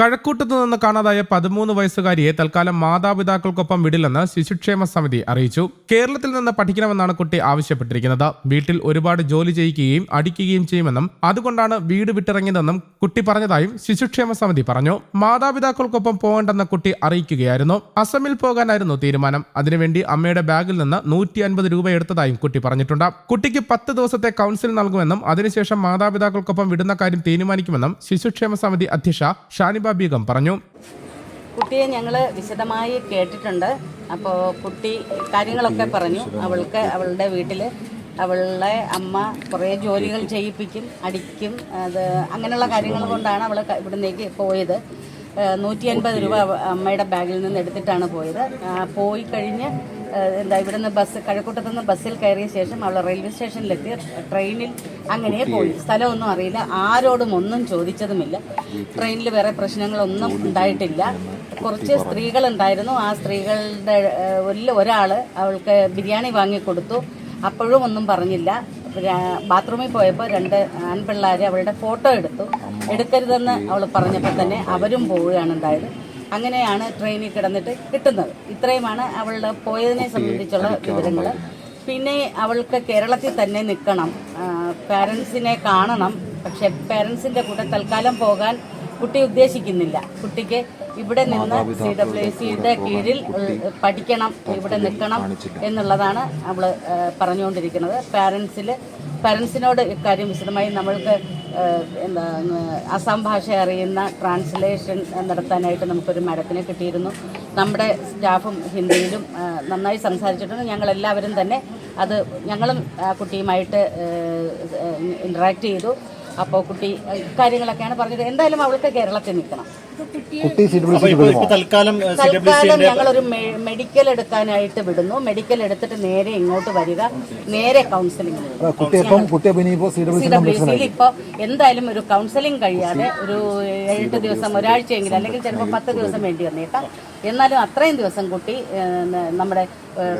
കഴക്കൂട്ടത്ത് നിന്ന് കാണാതായ പതിമൂന്ന് വയസ്സുകാരിയെ തൽക്കാലം മാതാപിതാക്കൾക്കൊപ്പം വിടില്ലെന്ന് ശിശുക്ഷേമ സമിതി അറിയിച്ചു. കേരളത്തിൽ നിന്ന് പഠിക്കണമെന്നാണ് കുട്ടി ആവശ്യപ്പെട്ടിരിക്കുന്നത്. വീട്ടിൽ ഒരുപാട് ജോലി ചെയ്യിക്കുകയും അടിക്കുകയും ചെയ്യുമെന്നും അതുകൊണ്ടാണ് വീട് വിട്ടിറങ്ങിയതെന്നും കുട്ടി പറഞ്ഞതായും ശിശുക്ഷേമ സമിതി പറഞ്ഞു. മാതാപിതാക്കൾക്കൊപ്പം പോകേണ്ടെന്ന കുട്ടി അറിയിക്കുകയായിരുന്നു. അസമിൽ പോകാനായിരുന്നു തീരുമാനം. അതിനുവേണ്ടി അമ്മയുടെ ബാഗിൽ നിന്ന് നൂറ്റി അൻപത് രൂപ എടുത്തതായും കുട്ടി പറഞ്ഞിട്ടുണ്ട്. കുട്ടിക്ക് പത്ത് ദിവസത്തെ കൗൺസിൽ നൽകുമെന്നും അതിനുശേഷം മാതാപിതാക്കൾക്കൊപ്പം വിടുന്ന കാര്യം തീരുമാനിക്കുമെന്നും ശിശുക്ഷേമ സമിതി അധ്യക്ഷ ഷാനിബ ബീഗം പറഞ്ഞു. കുട്ടിയെ ഞങ്ങൾ വിശദമായി കേട്ടിട്ടുണ്ട്. അപ്പോൾ കുട്ടി കാര്യങ്ങളൊക്കെ പറഞ്ഞു. അവൾക്ക് അവളുടെ വീട്ടിൽ അവളുടെ അമ്മ കുറേ ജോലികൾ ചെയ്യിപ്പിക്കും അടിക്കും അത് അങ്ങനെയുള്ള കാര്യങ്ങൾ കൊണ്ടാണ് അവൾ ഇവിടുന്നേക്ക് പോയത്. നൂറ്റി അൻപത് രൂപ അമ്മയുടെ ബാഗിൽ നിന്ന് എടുത്തിട്ടാണ് പോയത്. പോയി കഴിഞ്ഞ് എന്താ ഇവിടെ നിന്ന് ബസ് കഴക്കൂട്ടത്തു നിന്ന് ബസ്സിൽ കയറിയ ശേഷം അവൾ റെയിൽവേ സ്റ്റേഷനിലെത്തി. ട്രെയിനിൽ അങ്ങനെ പോയി. സ്ഥലമൊന്നും അറിയില്ല. ആരോടും ഒന്നും ചോദിച്ചതുമില്ല. ട്രെയിനിൽ വേറെ പ്രശ്നങ്ങളൊന്നും ഉണ്ടായിട്ടില്ല. കുറച്ച് സ്ത്രീകളുണ്ടായിരുന്നു. ആ സ്ത്രീകളുടെ ഒരാൾ അവൾക്ക് ബിരിയാണി വാങ്ങിക്കൊടുത്തു. അപ്പോഴും ഒന്നും പറഞ്ഞില്ല. ബാത്റൂമിൽ പോയപ്പോൾ രണ്ട് ആൺപിള്ളേർ അവളുടെ ഫോട്ടോ എടുത്തു. എടുക്കരുതെന്ന് അവൾ പറഞ്ഞപ്പോൾ തന്നെ അവരും പോവുകയാണ് ഉണ്ടായത്. അങ്ങനെയാണ് ട്രെയിനിൽ കിടന്നിട്ട് കിട്ടുന്നത്. ഇത്രയുമാണ് അവളുടെ പോയതിനെ സംബന്ധിച്ചുള്ള വിവരങ്ങൾ പിന്നെ അവൾക്ക് കേരളത്തിൽ തന്നെ നിൽക്കണം. പാരൻസിനെ കാണണം. പക്ഷെ പാരൻസിന്റെ കൂടെ തൽക്കാലം പോകാൻ കുട്ടി ഉദ്ദേശിക്കുന്നില്ല. കുട്ടിക്ക് ഇവിടെ നിന്ന് സി ഡബ്ല്യു സിയുടെ കീഴിൽ പഠിക്കണം ഇവിടെ നിൽക്കണം എന്നുള്ളതാണ് നമ്മൾ പറഞ്ഞുകൊണ്ടിരിക്കുന്നത്. പാരൻസിൽ പാരൻസിനോട് ഇക്കാര്യം വിശദമായി നമ്മൾക്ക് എന്താ അസം ഭാഷ അറിയുന്ന ട്രാൻസ്ലേഷൻ നടത്താനായിട്ട് നമുക്കൊരു മാഡത്തിനെ കിട്ടിയിരുന്നു. നമ്മുടെ സ്റ്റാഫും ഹിന്ദിയിലും നന്നായി സംസാരിച്ചിട്ടുണ്ട്. ഞങ്ങളെല്ലാവരും തന്നെ അത് ഞങ്ങളും ആ കുട്ടിയുമായിട്ട് ഇൻട്രാക്ട് ചെയ്തു. അപ്പോൾ കുട്ടി കാര്യങ്ങളൊക്കെയാണ് പറഞ്ഞത്. എന്തായാലും അവൾക്ക് കേരളത്തിൽ നിൽക്കണം. കുട്ടി സീറ്റ് തൽക്കാലം ഡബ്ല്യു തൽക്കാലം ഞങ്ങളൊരു മെഡിക്കൽ എടുക്കാനായിട്ട് വിടുന്നു. മെഡിക്കൽ എടുത്തിട്ട് നേരെ ഇങ്ങോട്ട് വരിക. നേരെ കൗൺസിലിംഗ് കുട്ടി ഇപ്പം കുട്ടി അപ്പൊ ഇനിയിപ്പോ സി ഡബ്ല്യു സിയിൽ ഇപ്പോൾ എന്തായാലും ഒരു കൗൺസിലിംഗ് കഴിയാതെ ഒരു എട്ട് ദിവസം ഒരാഴ്ചയെങ്കിലും അല്ലെങ്കിൽ ചിലപ്പോൾ പത്ത് ദിവസം വേണ്ടി വന്നേക്കാം. എന്നാലും അത്രയും ദിവസം കുട്ടി നമ്മുടെ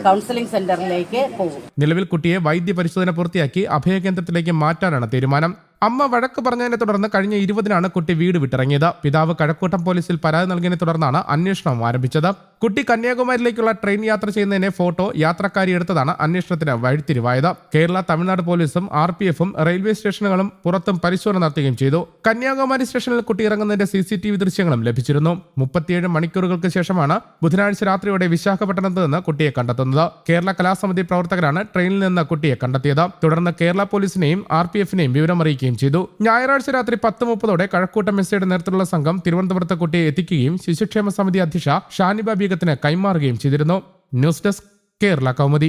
കൗൺസിലിംഗ് സെന്ററിലേക്ക് പോകും. നിലവിൽ കുട്ടിയെ വൈദ്യ പരിശോധന പൂർത്തിയാക്കി അഭയകേന്ദ്രത്തിലേക്ക് മാറ്റാനാണ് തീരുമാനം. അമ്മ വഴക്ക് പറഞ്ഞതിനെ തുടർന്ന് കഴിഞ്ഞ ഇരുപതിനാണ് കുട്ടി വീട് വിട്ടിറങ്ങിയത്. പിതാവ് കഴക്കൂട്ടം പോലീസിൽ പരാതി നൽകിയതിനെ തുടർന്നാണ് അന്വേഷണം ആരംഭിച്ചത് കുട്ടി കന്യാകുമാരിയിലേക്കുള്ള ട്രെയിൻ യാത്ര ചെയ്യുന്നതിനെ ഫോട്ടോ യാത്രക്കാരി എടുത്തതാണ് അന്വേഷണത്തിന് വഴിത്തിരിവായത്. കേരള തമിഴ്നാട് പോലീസും ആർ പി എഫും റെയിൽവേ സ്റ്റേഷനുകളും പുറത്തും പരിശോധന നടത്തുകയും ചെയ്തു. കന്യാകുമാരി സ്റ്റേഷനിൽ കുട്ടി ഇറങ്ങുന്നതിന്റെ സി സി ടി വി ദൃശ്യങ്ങളും ലഭിച്ചിരുന്നു. മുപ്പത്തിയേഴ് മണിക്കൂറുകൾക്ക് ശേഷമാണ് ബുധനാഴ്ച രാത്രിയോടെ വിശാഖപട്ടണത്ത് നിന്ന് കുട്ടിയെ കണ്ടെത്തുന്നത്. കേരള കലാസമിതി പ്രവർത്തകരാണ് ട്രെയിനിൽ നിന്ന് കുട്ടിയെ കണ്ടെത്തിയത്. തുടർന്ന് കേരള പോലീസിനെയും ആർ പി എഫിനെയും വിവരം അറിയിക്കുകയും ചെയ്തു. ഞായറാഴ്ച രാത്രി പത്ത് മുപ്പതോടെ കഴക്കൂട്ടം എസ് നേതൃത്വത്തിലുള്ള സംഘം തിരുവനന്തപുരത്ത് കുട്ടിയെ എത്തിക്കുകയും ശിശുക്ഷേമ സമിതി അധ്യക്ഷ ഷാനിബ ബീഗത്തിന് കൈമാറുകയും ചെയ്തിരുന്നു. News desk Kerala Kaumudi.